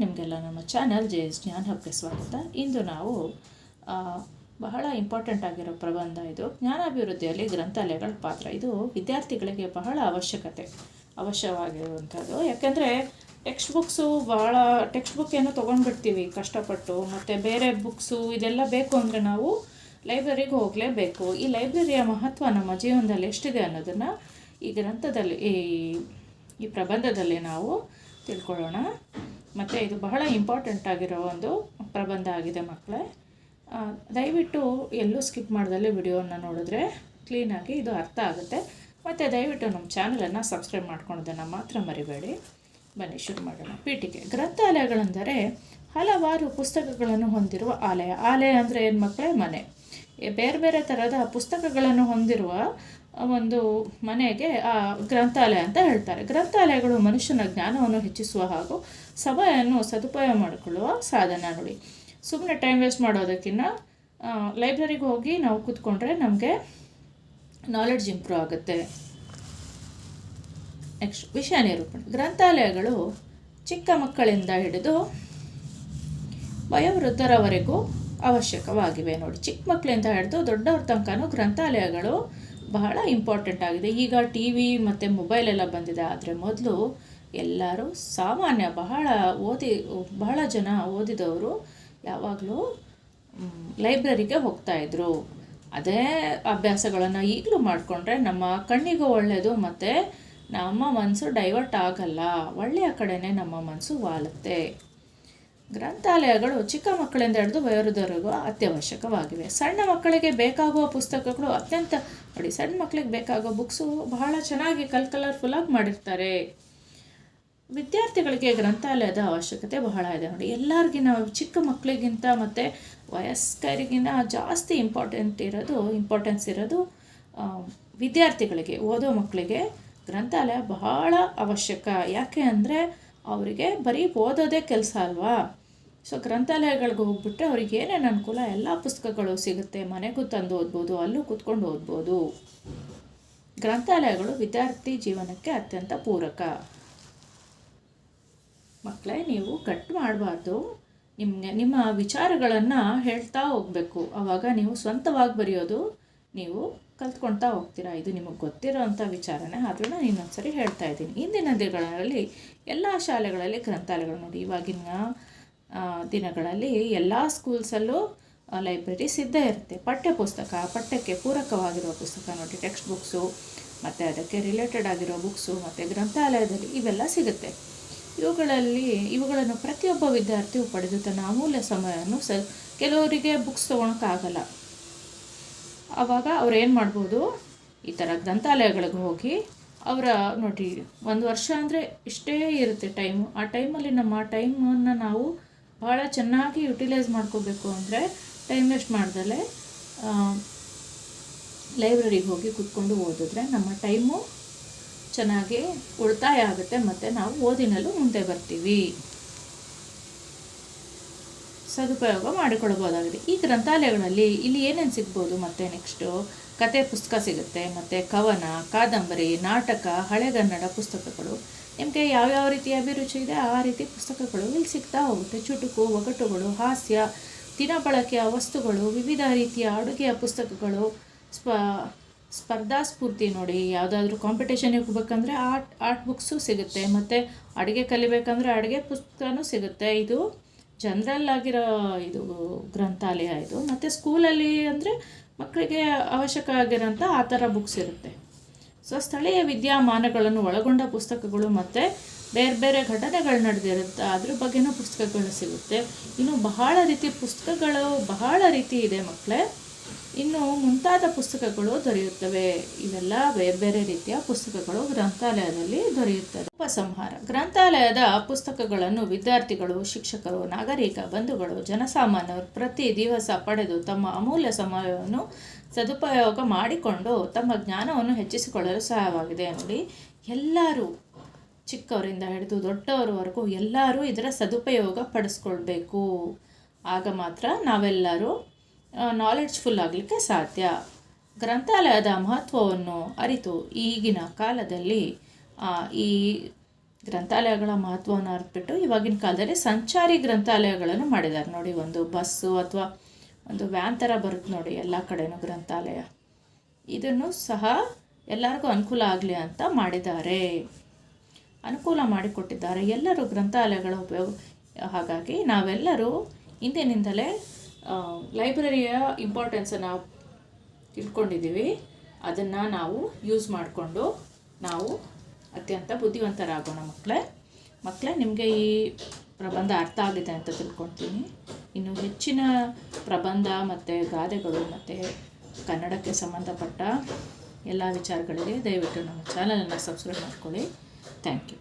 ನಿಮಗೆಲ್ಲ ನಮ್ಮ channel J S ಜ್ಞಾನ ಹಬ್ಗೆ ಸ್ವಾಗತ. ಇಂದು ನಾವು ಬಹಳ ಇಂಪಾರ್ಟೆಂಟ್ ಆಗಿರೋ ಪ್ರಬಂಧ ಇದು. ಜ್ಞಾನಾಭಿವೃದ್ಧಿಯಲ್ಲಿ ಗ್ರಂಥಾಲಯಗಳ ಪಾತ್ರ. ಇದು ವಿದ್ಯಾರ್ಥಿಗಳಿಗೆ ಬಹಳ ಅವಶ್ಯಕತೆ, ಅವಶ್ಯವಾಗಿರುವಂಥದ್ದು. ಯಾಕೆಂದರೆ ಟೆಕ್ಸ್ಟ್ ಬುಕ್ಸು ಬಹಳ ಟೆಕ್ಸ್ಟ್ ಬುಕ್ ಏನೋ ತೊಗೊಂಡ್ಬಿಡ್ತೀವಿ ಕಷ್ಟಪಟ್ಟು, ಮತ್ತು ಬೇರೆ ಬುಕ್ಸು ಇದೆಲ್ಲ ಬೇಕು ಅಂದರೆ ನಾವು ಲೈಬ್ರರಿಗೆ ಹೋಗಲೇಬೇಕು. ಈ ಲೈಬ್ರರಿಯ ಮಹತ್ವ ನಮ್ಮ ಜೀವನದಲ್ಲಿ ಎಷ್ಟಿದೆ ಅನ್ನೋದನ್ನು ಈ ಗ್ರಂಥದಲ್ಲಿ, ಈ ಈ ಪ್ರಬಂಧದಲ್ಲಿ ನಾವು ತಿಳ್ಕೊಳ್ಳೋಣ. ಮತ್ತು ಇದು ಬಹಳ ಇಂಪಾರ್ಟೆಂಟ್ ಆಗಿರೋ ಒಂದು ಪ್ರಬಂಧ ಆಗಿದೆ ಮಕ್ಕಳೇ. ದಯವಿಟ್ಟು ಎಲ್ಲೂ ಸ್ಕಿಪ್ ಮಾಡ್ದಲ್ಲೇ ವಿಡಿಯೋನ ನೋಡಿದ್ರೆ ಕ್ಲೀನಾಗಿ ಇದು ಅರ್ಥ ಆಗುತ್ತೆ. ಮತ್ತು ದಯವಿಟ್ಟು ನಮ್ಮ ಚಾನಲನ್ನು ಸಬ್ಸ್ಕ್ರೈಬ್ ಮಾಡ್ಕೊಳೋದನ್ನು ಮಾತ್ರ ಮರಿಬೇಡಿ. ಬನ್ನಿ, ಶುರು ಮಾಡೋಣ. ಪೀಠಿಕೆ. ಗ್ರಂಥಾಲಯಗಳೆಂದರೆ ಹಲವಾರು ಪುಸ್ತಕಗಳನ್ನು ಹೊಂದಿರುವ ಆಲಯ. ಆಲಯ ಅಂದರೆ ಏನು ಮಕ್ಕಳೇ? ಮನೆ. ಬೇರೆ ಬೇರೆ ಥರದ ಪುಸ್ತಕಗಳನ್ನು ಹೊಂದಿರುವ ಒಂದು ಮನೆಗೆ ಆ ಗ್ರಂಥಾಲಯ ಅಂತ ಹೇಳ್ತಾರೆ. ಗ್ರಂಥಾಲಯಗಳು ಮನುಷ್ಯನ ಜ್ಞಾನವನ್ನು ಹೆಚ್ಚಿಸುವ ಹಾಗೂ ಸಮಯವನ್ನು ಸದುಪಯೋಗ ಮಾಡಿಕೊಳ್ಳುವ ಸಾಧನ ನೋಡಿ. ಸುಮ್ಮನೆ ಟೈಮ್ ವೇಸ್ಟ್ ಮಾಡೋದಕ್ಕಿಂತ ಲೈಬ್ರರಿಗೆ ಹೋಗಿ ನಾವು ಕೂತ್ಕೊಂಡ್ರೆ ನಮಗೆ ನಾಲೆಡ್ಜ್ ಇಂಪ್ರೂವ್ ಆಗುತ್ತೆ. ನೆಕ್ಸ್ಟ್ ವಿಷಯ ನಿರೂಪಣೆ. ಗ್ರಂಥಾಲಯಗಳು ಚಿಕ್ಕ ಮಕ್ಕಳಿಂದ ಹಿಡಿದು ವಯೋವೃದ್ಧರವರೆಗೂ ಅವಶ್ಯಕವಾಗಿವೆ ನೋಡಿ. ಚಿಕ್ಕ ಮಕ್ಕಳಿಂದ ಹಿಡಿದು ದೊಡ್ಡವ್ರ ತನಕನೂ ಗ್ರಂಥಾಲಯಗಳು ಬಹಳ ಇಂಪಾರ್ಟೆಂಟ್ ಆಗಿದೆ. ಈಗ ಟಿ ವಿ ಮತ್ತು ಮೊಬೈಲ್ ಎಲ್ಲ ಬಂದಿದೆ. ಆದರೆ ಮೊದಲು ಎಲ್ಲರೂ ಸಾಮಾನ್ಯ ಬಹಳ ಓದಿ, ಬಹಳ ಜನ ಓದಿದವರು ಯಾವಾಗಲೂ ಲೈಬ್ರರಿಗೆ ಹೋಗ್ತಾಯಿದ್ರು ಅದೇ ಅಭ್ಯಾಸಗಳನ್ನು ಈಗಲೂ ಮಾಡಿಕೊಂಡ್ರೆ ನಮ್ಮ ಕಣ್ಣಿಗೂ ಒಳ್ಳೆಯದು ಮತ್ತು ನಮ್ಮ ಮನಸ್ಸು ಡೈವರ್ಟ್ ಆಗಲ್ಲ. ಒಳ್ಳೆಯ ಕಡೆನೇ ನಮ್ಮ ಮನಸ್ಸು ವಾಲುತ್ತೆ. ಗ್ರಂಥಾಲಯಗಳು ಚಿಕ್ಕ ಮಕ್ಕಳಿಂದ ಹಿಡಿದು ವಯೋವೃದ್ಧರಿಗೂ ಅತ್ಯವಶ್ಯಕವಾಗಿವೆ. ಸಣ್ಣ ಮಕ್ಕಳಿಗೆ ಬೇಕಾಗುವ ಪುಸ್ತಕಗಳು ಅತ್ಯಂತ ನೋಡಿ, ಸಣ್ಣ ಮಕ್ಕಳಿಗೆ ಬೇಕಾಗೋ ಬುಕ್ಸು ಬಹಳ ಚೆನ್ನಾಗಿ ಕಲ್ ಕಲರ್ಫುಲ್ಲಾಗಿ ಮಾಡಿರ್ತಾರೆ. ವಿದ್ಯಾರ್ಥಿಗಳಿಗೆ ಗ್ರಂಥಾಲಯದ ಅವಶ್ಯಕತೆ ಬಹಳ ಇದೆ. ನೋಡಿ ಎಲ್ಲರಿಗಿನ ಚಿಕ್ಕ ಮಕ್ಕಳಿಗಿಂತ ಮತ್ತು ವಯಸ್ಕರಿಗಿನ ಜಾಸ್ತಿ ಇಂಪಾರ್ಟೆಂಟ್ ಇರೋದು ಇಂಪಾರ್ಟೆನ್ಸ್ ಇರೋದು ವಿದ್ಯಾರ್ಥಿಗಳಿಗೆ ಓದೋ ಮಕ್ಕಳಿಗೆ ಗ್ರಂಥಾಲಯ ಬಹಳ ಅವಶ್ಯಕ. ಯಾಕೆ ಅಂದರೆ, ಅವರಿಗೆ ಬರೀ ಓದೋದೇ ಕೆಲಸ ಅಲ್ವಾ? ಸೊ ಗ್ರಂಥಾಲಯಗಳಿಗೆ ಹೋಗ್ಬಿಟ್ರೆ ಅವ್ರಿಗೆ ಏನೇನು ಅನುಕೂಲ, ಎಲ್ಲ ಪುಸ್ತಕಗಳು ಸಿಗುತ್ತೆ. ಮನೆಗೂ ತಂದು ಓದ್ಬೋದು, ಅಲ್ಲೂ ಕೂತ್ಕೊಂಡು ಓದ್ಬೋದು. ಗ್ರಂಥಾಲಯಗಳು ವಿದ್ಯಾರ್ಥಿ ಜೀವನಕ್ಕೆ ಅತ್ಯಂತ ಪೂರಕ. ಮಕ್ಕಳೇ ನೀವು ಕಟ್ ಮಾಡಬಾರ್ದು. ನಿಮಗೆ, ನಿಮ್ಮ ವಿಚಾರಗಳನ್ನು ಹೇಳ್ತಾ ಹೋಗಬೇಕು. ಆವಾಗ ನೀವು ಸ್ವಂತವಾಗಿ ಬರೆಯೋದು, ನೀವು ಕಲ್ತ್ಕೊಳ್ತಾ ಹೋಗ್ತೀರಾ? ಇದು ನಿಮಗೆ ಗೊತ್ತಿರೋ ಅಂಥ ವಿಚಾರನೇ. ಆದರೂ ನಾನು ಇನ್ನೊಂದ್ಸರಿ ಹೇಳ್ತಾ ಇದ್ದೀನಿ. ಇಂದಿನ ದಿನಗಳಲ್ಲಿ ಎಲ್ಲ ಶಾಲೆಗಳಲ್ಲಿ ಗ್ರಂಥಾಲಯಗಳು ನೋಡಿ. ಇವಾಗಿನ ದಿನಗಳಲ್ಲಿ ಎಲ್ಲ ಸ್ಕೂಲ್ಸಲ್ಲೂ ಲೈಬ್ರರಿ ಸಿದ್ಧ ಇರುತ್ತೆ. ಪಠ್ಯ ಪುಸ್ತಕ ಪಠ್ಯಕ್ಕೆ ಪೂರಕವಾಗಿರುವ ಪುಸ್ತಕ, ನೋಡಿ, ಟೆಕ್ಸ್ಟ್ ಬುಕ್ಸು, ಮತ್ತು ಅದಕ್ಕೆ ರಿಲೇಟೆಡ್ ಆಗಿರೋ ಬುಕ್ಸು, ಮತ್ತು ಗ್ರಂಥಾಲಯದಲ್ಲಿ ಇವೆಲ್ಲ ಸಿಗುತ್ತೆ. ಇವುಗಳಲ್ಲಿ, ಇವುಗಳನ್ನು ಪ್ರತಿಯೊಬ್ಬ ವಿದ್ಯಾರ್ಥಿಯು ಪಡೆದು ತನ್ನ ಅಮೂಲ್ಯ ಸಮಯವನ್ನು ಸ, ಕೆಲವರಿಗೆ ಬುಕ್ಸ್ ತೊಗೊಳಕ್ಕಾಗಲ್ಲ. ಆವಾಗ ಅವ್ರು ಏನು ಮಾಡ್ಬೋದು? ಈ ಥರ ಗ್ರಂಥಾಲಯಗಳಿಗೆ ಹೋಗಿ, ಅವರ, ನೋಡಿ, ಒಂದು ವರ್ಷ ಅಂದರೆ ಇಷ್ಟೇ ಇರುತ್ತೆ ಟೈಮು. ಆ ಟೈಮಲ್ಲಿ ನಮ್ಮ ಟೈಮನ್ನು ನಾವು ಭಾಳ ಚೆನ್ನಾಗಿ ಯುಟಿಲೈಸ್ ಮಾಡ್ಕೋಬೇಕು ಅಂದರೆ ಟೈಮ್ ವೇಸ್ಟ್ ಮಾಡ್ದಲೇ ಲೈಬ್ರರಿಗೆ ಹೋಗಿ ಕೂತ್ಕೊಂಡು ಓದಿದ್ರೆ ನಮ್ಮ ಟೈಮು ಚೆನ್ನಾಗಿ ಉಳಿತಾಯ ಆಗುತ್ತೆ ಮತ್ತು ನಾವು ಓದಿನಲ್ಲೂ ಮುಂದೆ ಬರ್ತೀವಿ. ಸದುಪಯೋಗ ಮಾಡಿಕೊಳ್ಬೋದಾಗಿದೆ. ಈ ಗ್ರಂಥಾಲಯಗಳಲ್ಲಿ ಇಲ್ಲಿ ಏನೇನು ಸಿಗ್ಬೋದು ಮತ್ತು ನೆಕ್ಸ್ಟು ಕತೆ ಪುಸ್ತಕ ಸಿಗುತ್ತೆ, ಮತ್ತು ಕವನ, ಕಾದಂಬರಿ, ನಾಟಕ ಹಳೆಗನ್ನಡ ಪುಸ್ತಕಗಳು. ನಿಮಗೆ ಯಾವ್ಯಾವ ರೀತಿಯ ಅಭಿರುಚಿ ಇದೆ, ಆ ರೀತಿ ಪುಸ್ತಕಗಳು ಇಲ್ಲಿ ಸಿಗ್ತಾ ಹೋಗುತ್ತೆ. ಚುಟುಕು, ಒಗಟುಗಳು, ಹಾಸ್ಯ ದಿನಬಳಕೆಯ ವಸ್ತುಗಳು, ವಿವಿಧ ರೀತಿಯ ಅಡುಗೆಯ ಪುಸ್ತಕಗಳು, ಸ್ಪ, ಸ್ಪರ್ಧಾ ಸ್ಫೂರ್ತಿ ನೋಡಿ, ಯಾವುದಾದ್ರೂ ಕಾಂಪಿಟೇಷನ್ಗೆ ಹೋಗ್ಬೇಕಂದ್ರೆ ಆರ್ಟ್ ಆರ್ಟ್ ಬುಕ್ಸು ಸಿಗುತ್ತೆ. ಮತ್ತು ಅಡುಗೆ ಕಲಿಬೇಕಂದ್ರೆ ಅಡುಗೆ ಪುಸ್ತಕನೂ ಸಿಗುತ್ತೆ. ಇದು ಜನರಲ್ ಆಗಿರೋ ಇದು ಗ್ರಂಥಾಲಯ ಇದು. ಮತ್ತು ಸ್ಕೂಲಲ್ಲಿ ಅಂದರೆ ಮಕ್ಕಳಿಗೆ ಅವಶ್ಯಕ ಆಗಿರೋಂಥ ಆ ಥರ ಬುಕ್ಸ್ ಇರುತ್ತೆ. ಸೊ ಸ್ಥಳೀಯ ವಿದ್ಯಮಾನಗಳನ್ನು ಒಳಗೊಂಡ ಪುಸ್ತಕಗಳು ಮತ್ತು ಬೇರೆ ಬೇರೆ ಘಟನೆಗಳು ನಡೆದಿರುತ್ತೆ. ಅದ್ರ ಬಗ್ಗೆನೂ ಪುಸ್ತಕಗಳು ಸಿಗುತ್ತೆ. ಇನ್ನು ಬಹಳ ರೀತಿ ಪುಸ್ತಕಗಳು ಬಹಳ ರೀತಿ ಇದೆ ಮಕ್ಕಳೇ ಇನ್ನು ಮುಂತಾದ ಪುಸ್ತಕಗಳು ದೊರೆಯುತ್ತವೆ. ಇವೆಲ್ಲ ಬೇರೆ ಬೇರೆ ರೀತಿಯ ಪುಸ್ತಕಗಳು ಗ್ರಂಥಾಲಯದಲ್ಲಿ ದೊರೆಯುತ್ತದೆ ಉಪಸಂಹಾರ. ಗ್ರಂಥಾಲಯದ ಪುಸ್ತಕಗಳನ್ನು ವಿದ್ಯಾರ್ಥಿಗಳು, ಶಿಕ್ಷಕರು, ನಾಗರಿಕ ಬಂಧುಗಳು, ಜನಸಾಮಾನ್ಯರು ಪ್ರತಿ ದಿವಸ ಪಡೆದು ತಮ್ಮ ಅಮೂಲ್ಯ ಸಮಯವನ್ನು ಸದುಪಯೋಗ ಮಾಡಿಕೊಂಡು ತಮ್ಮ ಜ್ಞಾನವನ್ನು ಹೆಚ್ಚಿಸಿಕೊಳ್ಳಲು ಸಹಾಯವಾಗಿದೆ ನೋಡಿ. ಎಲ್ಲರೂ ಚಿಕ್ಕವರಿಂದ ಹಿಡಿದು ದೊಡ್ಡವರವರೆಗೂ ಎಲ್ಲರೂ ಇದರ ಸದುಪಯೋಗ ಪಡಿಸ್ಕೊಳ್ಬೇಕು. ಆಗ ಮಾತ್ರ ನಾವೆಲ್ಲರೂ ನಾಲೆಡ್ಜ್ಫುಲ್ ಆಗಲಿಕ್ಕೆ ಸಾಧ್ಯ. ಗ್ರಂಥಾಲಯದ ಮಹತ್ವವನ್ನು ಅರಿತು ಈಗಿನ ಕಾಲದಲ್ಲಿ ಈ ಗ್ರಂಥಾಲಯಗಳ ಮಹತ್ವವನ್ನು ಅರ್ಪಿಟ್ಟು ಇವಾಗಿನ ಕಾಲದಲ್ಲಿ ಸಂಚಾರಿ ಗ್ರಂಥಾಲಯಗಳನ್ನು ಮಾಡಿದ್ದಾರೆ. ನೋಡಿ, ಒಂದು ಬಸ್ಸು ಅಥವಾ ಒಂದು ವ್ಯಾನ್ ಥರ ಬರುತ್ತೆ ನೋಡಿ ಎಲ್ಲ ಕಡೆನೂ ಗ್ರಂಥಾಲಯ. ಇದನ್ನು ಸಹ ಎಲ್ಲರಿಗೂ ಅನುಕೂಲ ಆಗಲಿ ಅಂತ ಮಾಡಿದ್ದಾರೆ. ಅನುಕೂಲ ಮಾಡಿಕೊಟ್ಟಿದ್ದಾರೆ. ಎಲ್ಲರೂ ಗ್ರಂಥಾಲಯಗಳ ಉಪಯೋಗ, ಹಾಗಾಗಿ ನಾವೆಲ್ಲರೂ ಹಿಂದಿನಿಂದಲೇ ಲೈಬ್ರರಿಯ ಇಂಪಾರ್ಟೆನ್ಸನ್ನು ತಿಳ್ಕೊಂಡಿದ್ದೀವಿ. ಅದನ್ನು ನಾವು ಯೂಸ್ ಮಾಡಿಕೊಂಡು ನಾವು ಅತ್ಯಂತ ಬುದ್ಧಿವಂತರಾಗೋಣ ಮಕ್ಕಳೇ ಮಕ್ಕಳೇ ನಿಮಗೆ ಈ ಪ್ರಬಂಧ ಅರ್ಥ ಆಗಿದೆ ಅಂತ ತಿಳ್ಕೊಳ್ತೀನಿ. ಇನ್ನು ಹೆಚ್ಚಿನ ಪ್ರಬಂಧ ಮತ್ತು ಗಾದೆಗಳು ಮತ್ತು ಕನ್ನಡಕ್ಕೆ ಸಂಬಂಧಪಟ್ಟ ಎಲ್ಲ ವಿಚಾರಗಳಿಗೆ ದಯವಿಟ್ಟು ನಮ್ಮ ಚಾನಲನ್ನು ಸಬ್ಸ್ಕ್ರೈಬ್ ಮಾಡ್ಕೊಳ್ಳಿ. Thank you